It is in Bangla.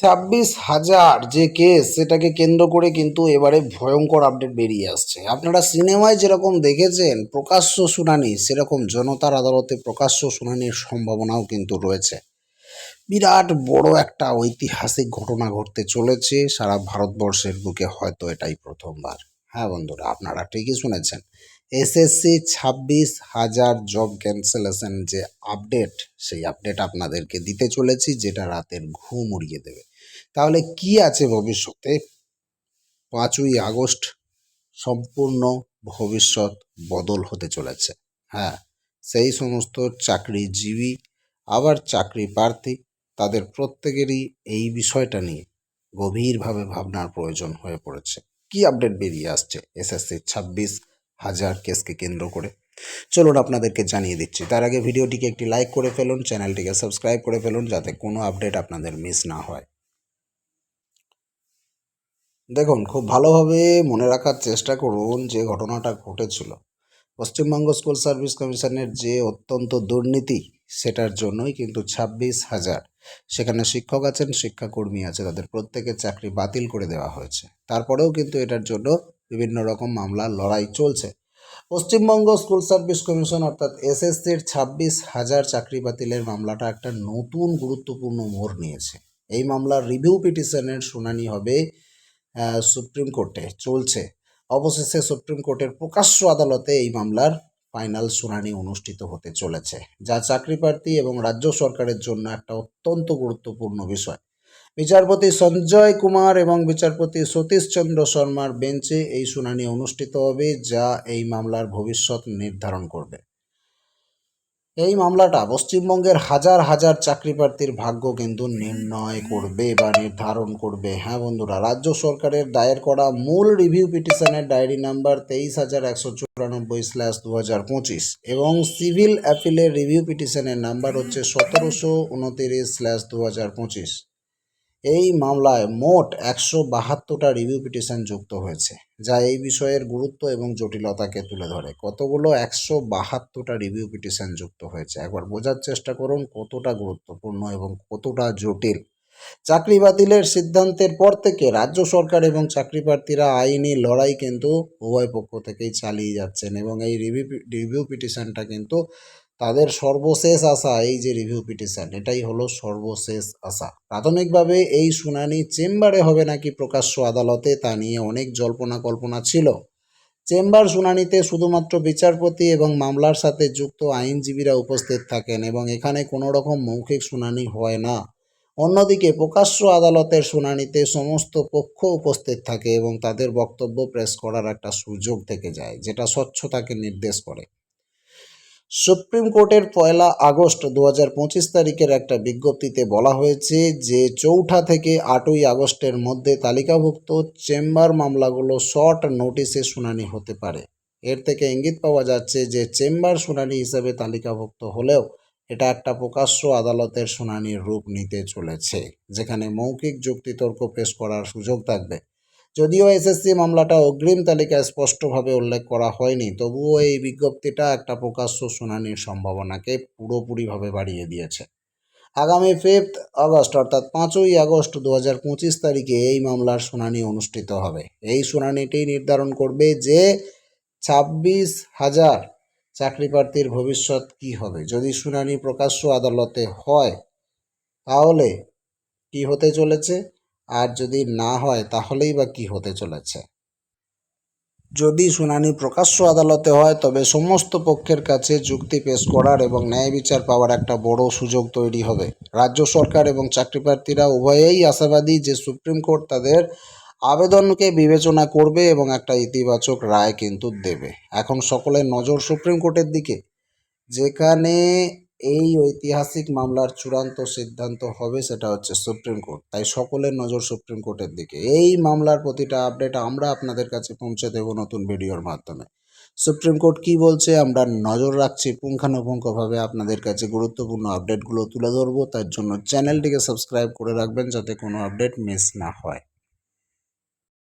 ছাব্বিশ হাজার যে কেস সেটাকে কেন্দ্র করে কিন্তু এবারে ভয়ঙ্কর আপডেট বেরিয়ে আসছে। আপনারা সিনেমায় যেরকম দেখেছেন, প্রকাশ্য শুনানি, সেরকম জনতার আদালতে প্রকাশ্য শুনানির সম্ভাবনাও কিন্তু রয়েছে। বিরাট বড় একটা ঐতিহাসিক ঘটনা ঘটতে চলেছে, সারা ভারতবর্ষের বুকে হয়তো এটাই প্রথমবার। হ্যাঁ বন্ধুরা, আপনারা ঠিকই শুনেছেন, এসএসসি ছাব্বিশ হাজার জব ক্যান্সেলেশন যে আপডেট সেই আপডেট আপনাদেরকে দিতে চলেছি, যেটা রাতের ঘুম উড়িয়ে দেবে। তাহলে কি আছে ভবিষ্যতে? পাঁচই আগস্ট সম্পূর্ণ ভবিষ্যৎ বদল হতে চলেছে। হ্যাঁ সেই সমস্ত চাকরিজীবী, আবার চাকরি প্রার্থী, তাদের প্রত্যেকেরই এই বিষয়টা নিয়ে গভীরভাবে ভাবনার প্রয়োজন হয়ে পড়েছে। কি আপডেট বেরিয়ে আসছে? এসএসসি ছাব্বিশ হাজার কেসকে কেন্দ্র করে। চলুন আপনাদেরকে জানিয়ে দিচ্ছি, তার আগে ভিডিওটিকে একটি লাইক করে ফেলুন, চ্যানেলটিকে সাবস্ক্রাইব করে ফেলুন, যাতে কোনো আপডেট আপনাদের মিস না হয়। দেখুন, খুব ভালোভাবে মনে রাখার চেষ্টা করুন যে ঘটনাটা ঘটেছিল। পশ্চিমবঙ্গ স্কুল সার্ভিস কমিশনের যে অত্যন্ত দুর্নীতি, সেটার জন্যই কিন্তু ছাব্বিশ হাজার। সেখানে শিক্ষক আছেন, শিক্ষাকর্মী আছে, তাদের প্রত্যেকের চাকরি বাতিল করে দেওয়া হয়েছে। তারপরেও কিন্তু এটার জন্য বিভিন্ন রকম মামলা, লড়াই চলছে। পশ্চিমবঙ্গ স্কুল সার্ভিস কমিশন অর্থাৎ এসএসসির ছাব্বিশ হাজার চাকরি বাতিলের মামলাটা একটা নতুন গুরুত্বপূর্ণ মোড় নিয়েছে। এই মামলার রিভিউ পিটিশনের শুনানি হবে সুপ্রিম কোর্টে চলছে। অবশেষে সুপ্রিম কোর্টের প্রকাশ্য আদালতে এই মামলার ফাইনাল শুনানি অনুষ্ঠিত হতে চলেছে, যা চাকরি প্রার্থী এবং রাজ্য সরকারের জন্য একটা অত্যন্ত গুরুত্বপূর্ণ বিষয়। বিচারপতি সঞ্জয় কুমার এবং বিচারপতি সতীশ চন্দ্র শর্মার বেঞ্চে এই শুনানি অনুষ্ঠিত হবে, যা এই মামলার ভবিষ্যৎ নির্ধারণ করবে। এই মামলাটা পশ্চিমবঙ্গের হাজার হাজার চাকরি প্রার্থীর ভাগ্য কিন্তু নির্ণয় করবে বা নির্ধারণ করবে। হ্যাঁ বন্ধুরা, রাজ্য সরকারের দায়ের করা মূল রিভিউ পিটিশনের ডায়েরি নাম্বার তেইশ হাজার একশো চুরানব্বই স্ল্যাশ দু হাজার পঁচিশ এবং সিভিল অ্যাপিলের রিভিউ পিটিশনের নাম্বার হচ্ছে সতেরোশো উনতিরিশ স্ল্যাশ দু হাজার পঁচিশ। এই মামলায় মোট একশো বাহাত্তরটা রিভিউ পিটিশন যুক্ত হয়েছে, যা এই বিষয়ের গুরুত্ব এবং জটিলতাকে তুলে ধরে। কতগুলো একশো বাহাত্তরটা রিভিউ পিটিশন যুক্ত হয়েছে? একবার বোঝার চেষ্টা করুন কতটা গুরুত্বপূর্ণ এবং কতটা জটিল। চাকরি বাতিলের সিদ্ধান্তের পর থেকে রাজ্য সরকার এবং চাকরি প্রার্থীরা আইনি লড়াই কিন্তু উভয় পক্ষ থেকেই চালিয়ে যাচ্ছেন এবং এই রিভিউ রিভিউ পিটিশনটা কিন্তু তাদের সর্বশেষ আশা এই যে রিভিউ পিটিশন এটাই হলো সর্বশেষ আশা। প্রাথমিকভাবে এই শুনানি চেম্বারে হবে নাকি প্রকাশ্য আদালতে তা নিয়ে অনেক জল্পনা কল্পনা ছিল। চেম্বার শুনানিতে শুধুমাত্র বিচারপতি এবং মামলার সাথে যুক্ত আইনজীবীরা উপস্থিত থাকেন এবং এখানে কোনো রকম মৌখিক শুনানি হয় না। অন্যদিকে প্রকাশ্য আদালতের শুনানিতে সমস্ত পক্ষ উপস্থিত থাকে এবং তাদের বক্তব্য প্রেস করার একটা সুযোগ থেকে যায়, যেটা স্বচ্ছতাকে নির্দেশ করে। সুপ্রিম কোর্টের পয়লা আগস্ট দু হাজার পঁচিশ তারিখের একটা বিজ্ঞপ্তিতে বলা হয়েছে যে চৌঠা থেকে আটই আগস্টের মধ্যে তালিকাভুক্ত চেম্বার মামলাগুলো শর্ট নোটিশে শুনানি হতে পারে। এর থেকে ইঙ্গিত পাওয়া যাচ্ছে যে চেম্বার শুনানি হিসেবে তালিকাভুক্ত হলেও এটা একটা প্রকাশ্য আদালতের শুনানির রূপ নিতে চলেছে, যেখানে মৌখিক যুক্তিতর্ক পেশ করার সুযোগ থাকবে। যদিও এসএসসি মামলাটা অগ্রিম তালিকায় স্পষ্টভাবে উল্লেখ করা হয়নি, তবুও এই বিজ্ঞপ্তিটা একটা প্রকাশ্য শুনানির সম্ভাবনাকে পুরোপুরিভাবে বাড়িয়ে দিয়েছে। আগামী ফিফথ আগস্ট অর্থাৎ পাঁচই আগস্ট দু হাজার পঁচিশ তারিখে এই মামলার শুনানি অনুষ্ঠিত হবে। এই শুনানিটি নির্ধারণ করবে যে ছাব্বিশ হাজার চাকরি প্রার্থীর ভবিষ্যৎ কী হবে। যদি শুনানি প্রকাশ্য আদালতে হয়, তাহলে কি হতে চলেছে? আর যদি না হয়, তাহলেই বা কি হতে চলেছে? যদি শুনানি প্রকাশ্য আদালতে হয়, তবে সমস্ত পক্ষের কাছে যুক্তি পেশ করার এবং ন্যায় বিচার পাওয়ার একটা বড় সুযোগ তৈরি হবে। রাজ্য সরকার এবং চাকরি প্রার্থীরা উভয়েই আশাবাদী যে সুপ্রিম কোর্ট তাদের আবেদনকে বিবেচনা করবে এবং একটা ইতিবাচক রায় কিন্তু দেবে। এখন সকলের নজর সুপ্রিম কোর্টের দিকে। যেখানে এই ঐতিহাসিক মামলার চূড়ান্ত সিদ্ধান্ত হবে সেটা হচ্ছে সুপ্রিম কোর্ট। তাই সকলের নজর সুপ্রিম কোর্টের দিকে। এই মামলার প্রতিটা আপডেট আমরা আপনাদের কাছে পৌঁছে দেব নতুন ভিডিওর মাধ্যমে। সুপ্রিম কোর্ট কি বলছে আমরা নজর রাখছি, পুঙ্খানুপুঙ্খভাবে আপনাদের কাছে গুরুত্বপূর্ণ আপডেটগুলো তুলে ধরবো। তার জন্য চ্যানেলটিকে সাবস্ক্রাইব করে রাখবেন যাতে কোনো আপডেট মিস না হয়।